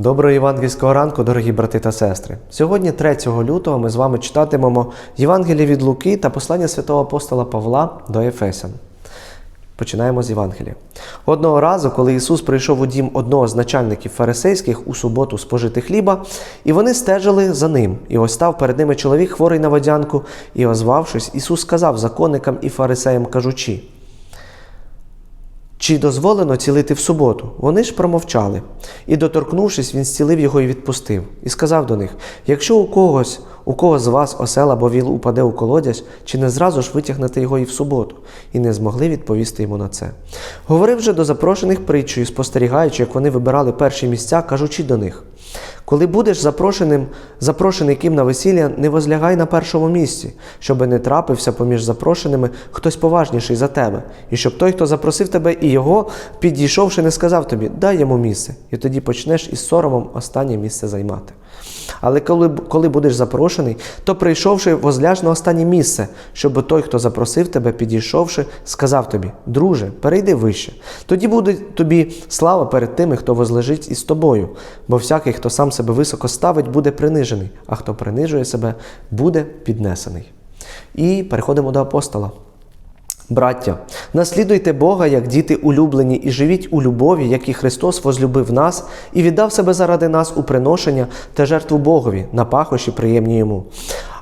Доброго євангельського ранку, дорогі брати та сестри. Сьогодні, 3 лютого, ми з вами читатимемо Євангеліє від Луки та послання святого апостола Павла до Ефесян. Починаємо з Євангелія. Одного разу, коли Ісус прийшов у дім одного з начальників фарисейських у суботу спожити хліба, і вони стежили за ним. І ось став перед ними чоловік, хворий на водянку, і, озвавшись, Ісус сказав законникам і фарисеям, кажучи. Чи дозволено цілити в суботу? Вони ж промовчали. І, доторкнувшись, він зцілив його і відпустив, і сказав до них: якщо у когось, у кого з вас осел або віл упаде у колодязь, чи не зразу ж витягнете його і в суботу, і не змогли відповісти йому на це. Говорив же до запрошених притчою, спостерігаючи, як вони вибирали перші місця, кажучи до них. Коли будеш запрошеним, запрошений ким на весілля, не возлягай на першому місці, щоби не трапився поміж запрошеними хтось поважніший за тебе, і щоб той, хто запросив тебе і його, підійшовши, не сказав тобі, дай йому місце, і тоді почнеш із соромом останнє місце займати. Але коли, коли будеш запрошений, то прийшовши, возляж на останнє місце, щоб той, хто запросив тебе, підійшовши, сказав тобі: Друже, перейди вище. Тоді буде тобі слава перед тими, хто возлежить із тобою, бо всякий, хто сам себе високо ставить, буде принижений, а хто принижує себе, буде піднесений. І переходимо до апостола. Браття, наслідуйте Бога, як діти улюблені, і живіть у любові, як і Христос возлюбив нас і віддав себе заради нас у приношення та жертву Богові на пахощі приємні йому.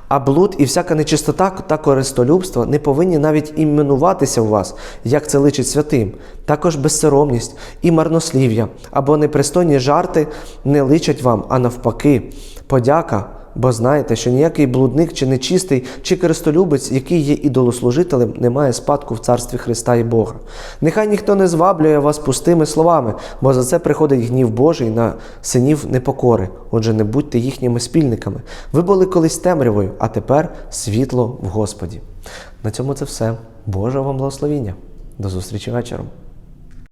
А блуд і всяка нечистота та користолюбство не повинні навіть іменуватися у вас, як це личить святим. Також безсоромність і марнослів'я або непристойні жарти не личать вам, а навпаки, подяка. Бо знаєте, що ніякий блудник чи нечистий, чи користолюбець, який є ідолослужителем, не має спадку в царстві Христа і Бога. Нехай ніхто не зваблює вас пустими словами, бо за це приходить гнів Божий на синів непокори. Отже, не будьте їхніми спільниками. Ви були колись темрявою, а тепер світло в Господі. На цьому це все. Божого вам благословіння. До зустрічі вечором.